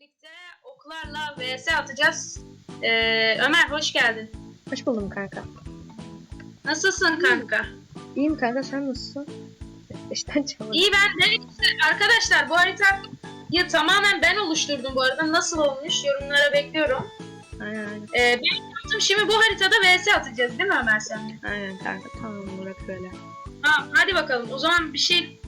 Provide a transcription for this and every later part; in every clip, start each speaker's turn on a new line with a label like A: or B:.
A: birlikte oklarla vs atacağız. Ee, Ömer hoş geldin.
B: Hoş buldum kanka.
A: Nasılsın kanka?
B: İyiyim kanka sen nasılsın? İşten çıkamadım.
A: İyi ben de arkadaşlar bu haritayı tamamen ben oluşturdum bu arada. Nasıl olmuş yorumlara bekliyorum.
B: Aynen aynen.
A: Ee, ben yaptım şimdi bu haritada vs atacağız değil mi Ömer sen?
B: Aynen kanka tamam bırak öyle.
A: Tamam hadi bakalım o zaman bir şey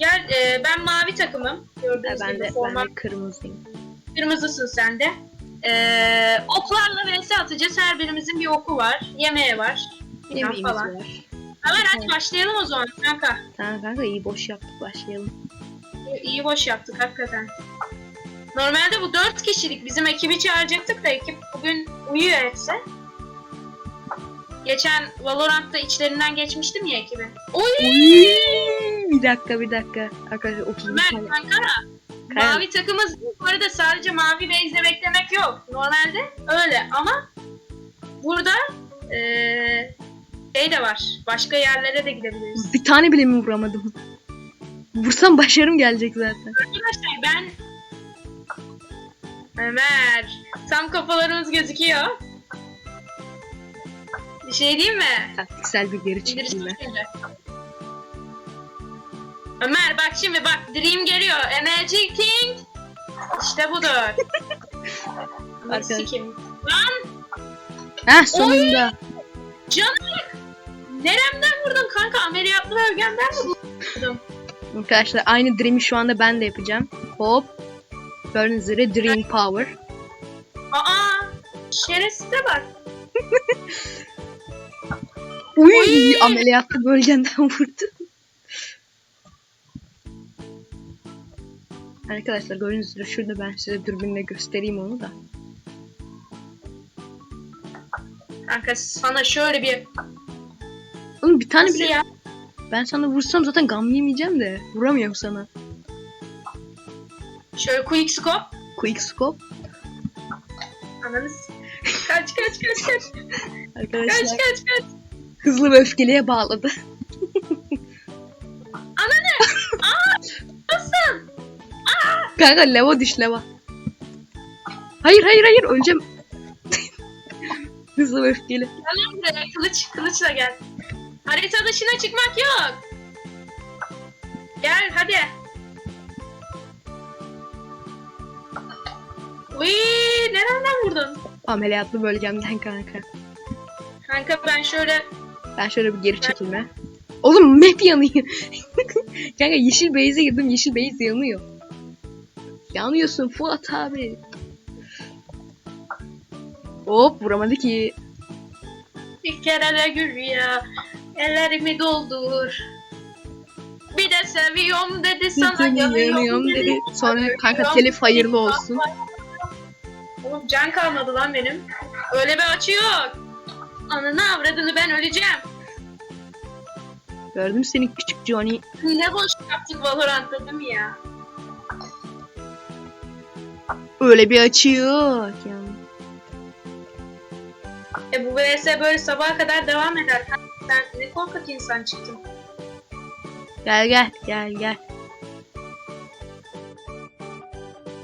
A: gel e, ben mavi takımım.
B: Ha,
A: Gördüğünüz
B: ben
A: gibi
B: de,
A: forma
B: ben de kırmızıyım.
A: Kırmızısın sen de. Ee, oklarla vs atacağız. Her birimizin bir oku var. Yemeği var.
B: Yemeğimiz
A: falan.
B: var.
A: Ömer hadi başlayalım o zaman kanka.
B: Tamam kanka iyi boş yaptık başlayalım.
A: İyi boş yaptık hakikaten. Normalde bu dört kişilik bizim ekibi çağıracaktık da ekip bugün uyuyor hepsi. Geçen Valorant'ta içlerinden geçmiştim ya ekibin. Uy!
B: bir dakika bir dakika. Arkadaşlar 30
A: Ömer kanka
B: Kanka,
A: mavi takımız bu arada sadece mavi base'de beklemek yok. Normalde öyle ama burada eee şey de var. Başka yerlere de gidebiliriz.
B: bir tane bile mi vuramadım? Vursam başarım gelecek zaten.
A: Arkadaşlar ben Ömer tam kafalarımız gözüküyor. Bir şey diyeyim mi?
B: Taktiksel bir geri çekilme.
A: Ömer bak şimdi bak Dream geliyor. Energy King. İşte budur. Aman
B: Arkadaş-
A: sikim. Lan
B: Heh sonunda.
A: canım. Neremden vurdun kanka? Ameliyatlı bölgemden mi vurdun?
B: Arkadaşlar aynı Dream'i şu anda ben de yapacağım. Hop. Gördüğünüz üzere Dream Power.
A: Aa şerefsize bak.
B: Uy,
A: Uy!
B: ameliyatlı bölgenden vurdu. Arkadaşlar gördüğünüz üzere şurada ben size dürbünle göstereyim onu da.
A: Kanka sana şöyle bir...
B: Oğlum bir tane
A: Nasıl
B: bile
A: ya?
B: ben sana vursam zaten gam yemeyeceğim de vuramıyorum sana.
A: Şöyle quick scope.
B: Quick scope.
A: Ananız. Kaç kaç kaç kaç. Kaç
B: Arkadaşlar
A: kaç kaç.
B: hızlı ve öfkeliye bağladı. Kanka leva düş leva. Hayır hayır hayır öleceğim. hızlı ve öfkeli.
A: Gel buraya kılıç kılıçla gel. Harita dışına çıkmak yok. Gel hadi. Uy, nereden vurdun?
B: Ameliyatlı bölgemden kanka.
A: Kanka ben şöyle
B: Ben şöyle bir geri çekilme. Oğlum map yanıyor. Kanka yeşil base'e girdim. Yeşil base yanıyor. Yanıyorsun Fuat abi. Hop vuramadı ki.
A: bir kere de gül ya. Ellerimi doldur. Bir de seviyorum dedi sana
B: Seni
A: yanıyorum dedi.
B: dedi. Sonra kanka telif hayırlı olsun.
A: Oğlum can kalmadı lan benim. Öyle bir açı yok. Ananı avradını ben öleceğim.
B: Gördüm seni küçük Johnny.
A: Ne boş yaptık Valorant'ta değil mi ya?
B: Öyle bir açıyor. Yani.
A: E bu vs böyle sabaha kadar devam eder. Sen ne korkak insan çıktın.
B: Gel gel gel gel.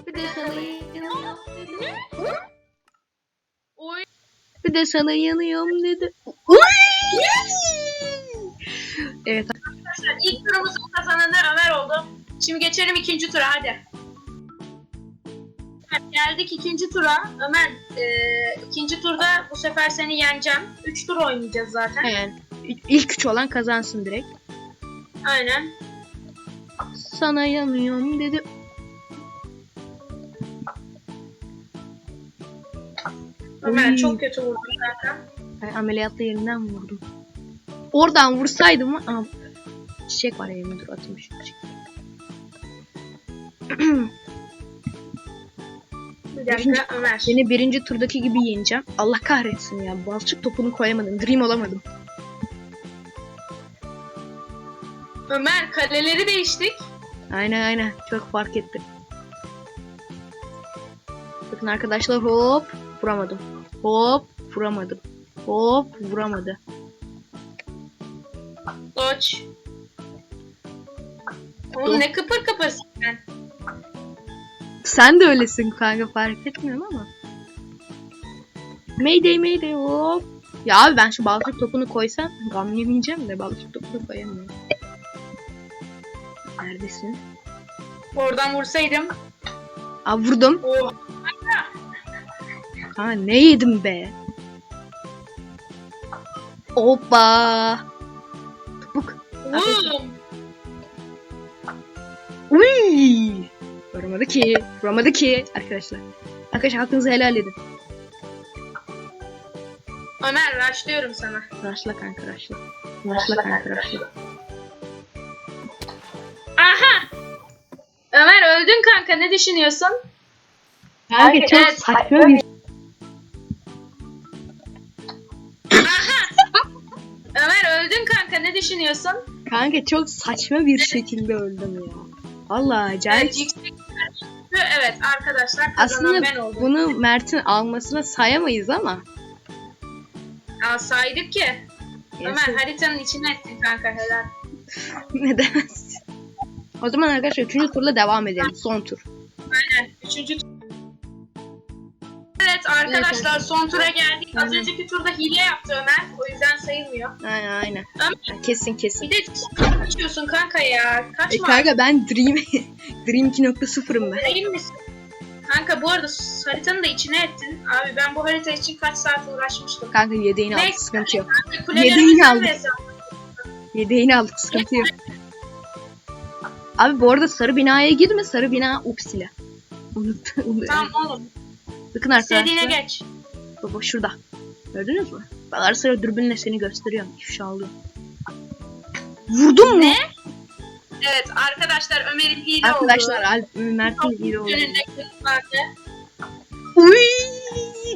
A: Bir de sana Oy.
B: Bir de sana yanıyorum dedi. Uy! Evet
A: Arkadaşlar ilk turumuzun kazananı Ömer oldu. Şimdi geçelim ikinci tura hadi. Evet, geldik ikinci tura. Ömer e, ikinci turda bu sefer seni yeneceğim. Üç tur oynayacağız zaten.
B: yani ilk üç olan kazansın direkt.
A: Aynen.
B: Sana yanıyorum dedi.
A: Ömer
B: Oy.
A: çok kötü vurdun zaten.
B: Ben ameliyatta yerinden vurdum. Oradan vursaydım Aa, çiçek var elimde dur atayım şu çiçeği.
A: Bir dakika Ömer.
B: Seni birinci turdaki gibi yeneceğim. Allah kahretsin ya. Balçık topunu koyamadım. Dream olamadım.
A: Ömer kaleleri değiştik.
B: Aynen aynen. Çok fark ettim. Bakın arkadaşlar hop vuramadım. Hop vuramadım. Hop vuramadı.
A: Doç. Oğlum ne kıpır kıpırsın sen.
B: Sen de öylesin kanka fark etmiyorum ama. Mayday mayday hop. Ya abi ben şu balık topunu koysam gam yemeyeceğim de balık topunu koyamıyorum. Neredesin?
A: Oradan vursaydım.
B: Aa vurdum.
A: Oh.
B: Ha ne yedim be? Hoppa. Topuk. Uy. Vuramadı ki. Vuramadı ki arkadaşlar. Arkadaşlar hakkınızı helal edin.
A: Ömer başlıyorum sana.
B: Raşla kanka raşla. Raşla kanka raşla.
A: Aha! Ömer öldün kanka ne düşünüyorsun?
B: Kanka çok
A: Evet.
B: saçma bir
A: Ömer öldün kanka ne düşünüyorsun?
B: Kanka çok saçma bir şekilde öldüm ya. Allah acayip.
A: Evet, yüksek Evet arkadaşlar kazanan
B: Aslında
A: ben oldum.
B: bunu Mert'in almasına sayamayız ama.
A: Aa, saydık ki. Ömer haritanın içine ettin kanka helal.
B: ne demezsin. O zaman arkadaşlar 3. turla devam edelim. Son tur.
A: Aynen. Üçüncü tur. Evet arkadaşlar son tura geldik. Az
B: Aynen.
A: önceki turda hile yaptı Ömer. O yüzden sayılmıyor.
B: Aynen aynen.
A: Ömer
B: Kesin kesin.
A: bir de kaçıyorsun kanka ya.
B: E
A: Kaçma.
B: kanka ben Dream Dream 2.0'ım ben.
A: Değil misin? Kanka bu arada haritanın da içine ettin. Abi ben bu harita için kaç saat uğraşmıştım.
B: Kanka yedeğini aldık
A: Neyse.
B: sıkıntı yok.
A: Kulelerimizden
B: aldım.
A: de hesap.
B: Yedeğini aldık sıkıntı yok. Abi bu arada sarı binaya girme sarı bina upsile. Unut. unut.
A: Tamam oğlum.
B: Bakın
A: İstediğine
B: arkadaşlar.
A: geç.
B: Baba şurada. Gördünüz mü? Ben ara sıra dürbünle seni gösteriyorum. İfşa alıyorum. Vurdun mu?
A: Ne? Evet arkadaşlar Ömer'in hile
B: Arkadaşlar
A: oldu.
B: Alp Mert'in hile oldu. Uy!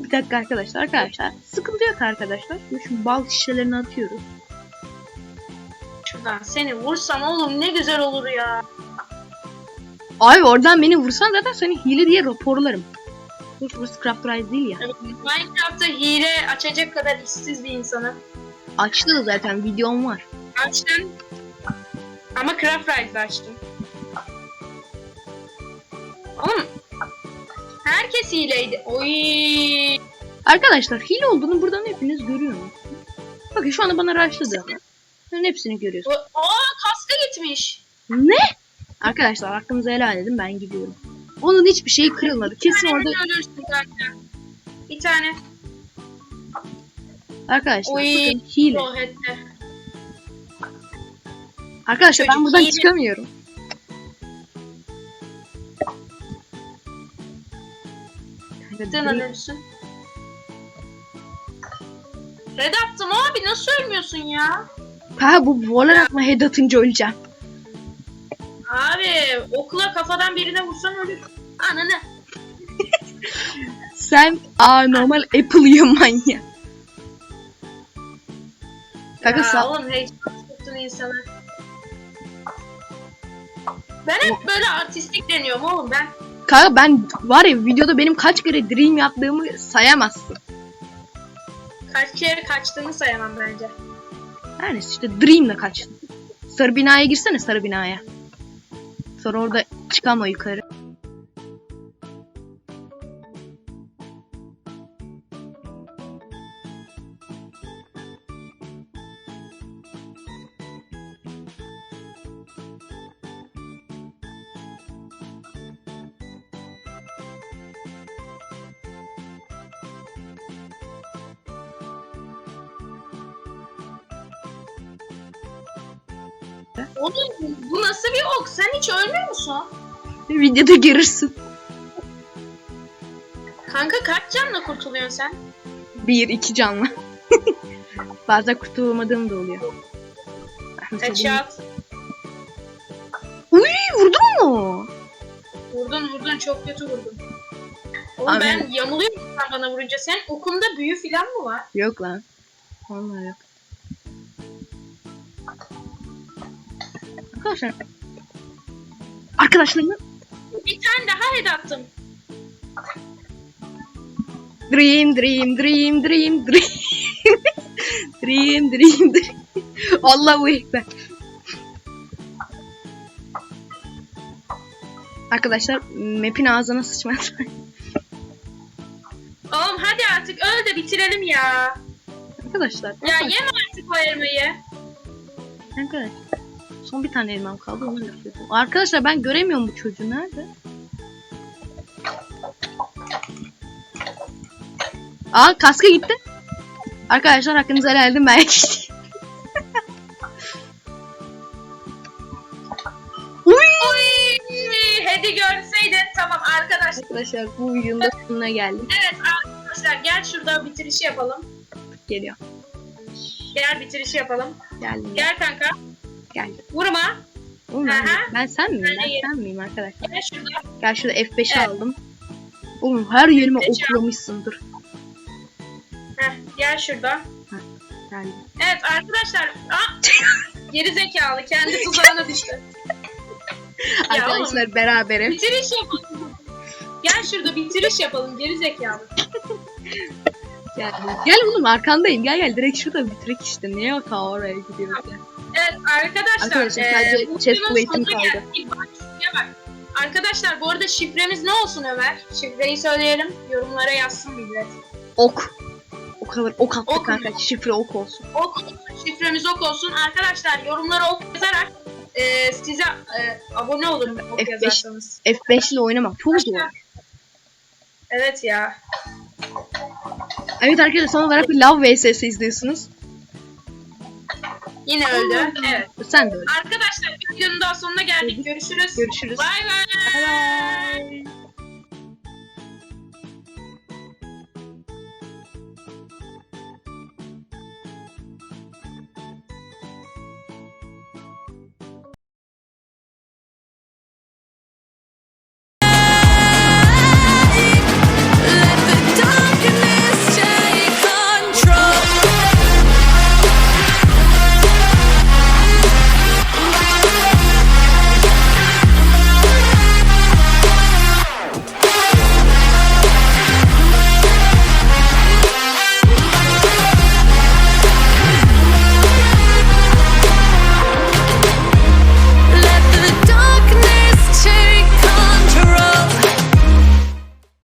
B: Bir dakika arkadaşlar arkadaşlar. Sıkıntı yok arkadaşlar. Şu bal şişelerini atıyoruz.
A: Şuradan seni vursam oğlum ne güzel olur ya.
B: Abi oradan beni vursan zaten seni hile diye raporlarım. Dur burası Craft Rise değil ya.
A: Minecraft'ta hile açacak kadar işsiz bir insanım.
B: Açtı da zaten videom var.
A: Açtım. Ama Craft Rise'da açtım. Oğlum. Herkes hileydi. Oy.
B: Arkadaşlar hile olduğunu buradan hepiniz görüyorsunuz. Bakın şu anda bana rushladı. Ben hepsini görüyorsun.
A: O- Aa kaska gitmiş.
B: Ne? Arkadaşlar hakkınızı helal edin ben gidiyorum. Onun hiçbir şeyi kırılmadı. Kesin orada.
A: Bir tane.
B: arkadaşlar
A: Oy.
B: bakın hile. Arkadaşlar ben
A: Çocuk
B: buradan
A: hile.
B: çıkamıyorum.
A: Sen ölürsün. Red attım abi nasıl ölmüyorsun ya?
B: Ha bu Valorant mı head atınca öleceğim.
A: Abi okula kafadan birine vursan ölür. Ananı.
B: Sen aa normal Apple yiyor manyak. Kanka sağ
A: oğlum heyecan tuttun insana. Ben hep böyle artistik deniyorum oğlum ben.
B: Kanka ben var ya videoda benim kaç kere dream yaptığımı sayamazsın.
A: Kaç kere kaçtığını sayamam bence.
B: Yani işte dream'le kaçtım. Sarı binaya girsene sarı binaya. Sonra orada çıkama yukarı.
A: Oğlum bu nasıl bir ok? Sen hiç ölmüyor musun?
B: Videoda görürsün.
A: Kanka kaç canla kurtuluyorsun sen?
B: Bir iki canlı. Bazen kurtulamadığım da oluyor.
A: Headshot.
B: Uy vurdun mu?
A: Vurdun vurdun çok kötü vurdun. Oğlum
B: Abi-
A: ben yamuluyorum sen bana vurunca. Sen okunda büyü falan mı var?
B: Yok lan. Vallahi yok. Arkadaşlar. Arkadaşlarım
A: Bir tane daha head attım.
B: Dream, dream, dream, dream, dream. dream, dream, dream. Allahu Ekber. Arkadaşlar map'in ağzına sıçmaz.
A: Oğlum hadi artık öl de bitirelim ya.
B: Arkadaşlar.
A: Ya yeme artık o elmayı.
B: Arkadaşlar. Son bir tane elmam kaldı onu yapıyorum. Arkadaşlar ben göremiyorum bu çocuğu nerede? Aa kaskı gitti. Arkadaşlar hakkınızı helal edin ben! Uy,
A: Hadi görseydin tamam arkadaşlar.
B: Arkadaşlar bu videonun da sonuna geldik.
A: Evet arkadaşlar gel şurada bitirişi yapalım.
B: Geliyor.
A: Gel bitirişi yapalım.
B: Geldim.
A: Gel kanka.
B: Geldim.
A: Vurma.
B: Oğlum ben,
A: Aha.
B: ben sen miyim?
A: Ben
B: Ben sen miyim arkadaşlar?
A: Gel şurada.
B: Gel şurada F5'i
A: Evet.
B: aldım. Oğlum her yerime
A: F5'i
B: oklamışsındır.
A: Heh, gel şurada.
B: Geldim.
A: Evet arkadaşlar. Aa, geri zekalı kendi tuzağına düştü.
B: Arkadaşlar berabere.
A: Bitiriş yapalım. Gel şurada bitiriş yapalım geri zekalı.
B: Gel, gel oğlum arkandayım. Gel gel direkt şurada bitirek işte. Niye ta oraya gidiyoruz ya?
A: Evet arkadaşlar.
B: Arkadaşlar, sadece chest plate'im kaldı.
A: Bak, bak. Arkadaşlar bu arada şifremiz ne olsun Ömer? Şifreyi söyleyelim. Yorumlara yazsın millet.
B: Ok. O kadar ok attık
A: Ok
B: kanka. Şifre ok olsun.
A: Ok olsun, şifremiz ok olsun. Arkadaşlar yorumlara ok yazarak eee, size eee, abone olun ok
B: F5.
A: yazarsanız.
B: F5 ile oynamak çok zor.
A: Evet ya.
B: Evet arkadaşlar son olarak bir Love VSS izliyorsunuz.
A: Yine öldü. Evet.
B: Sen de öyle.
A: Arkadaşlar videonun daha sonuna geldik. Görüşürüz.
B: Görüşürüz.
A: Bay bay.
B: Bye bye.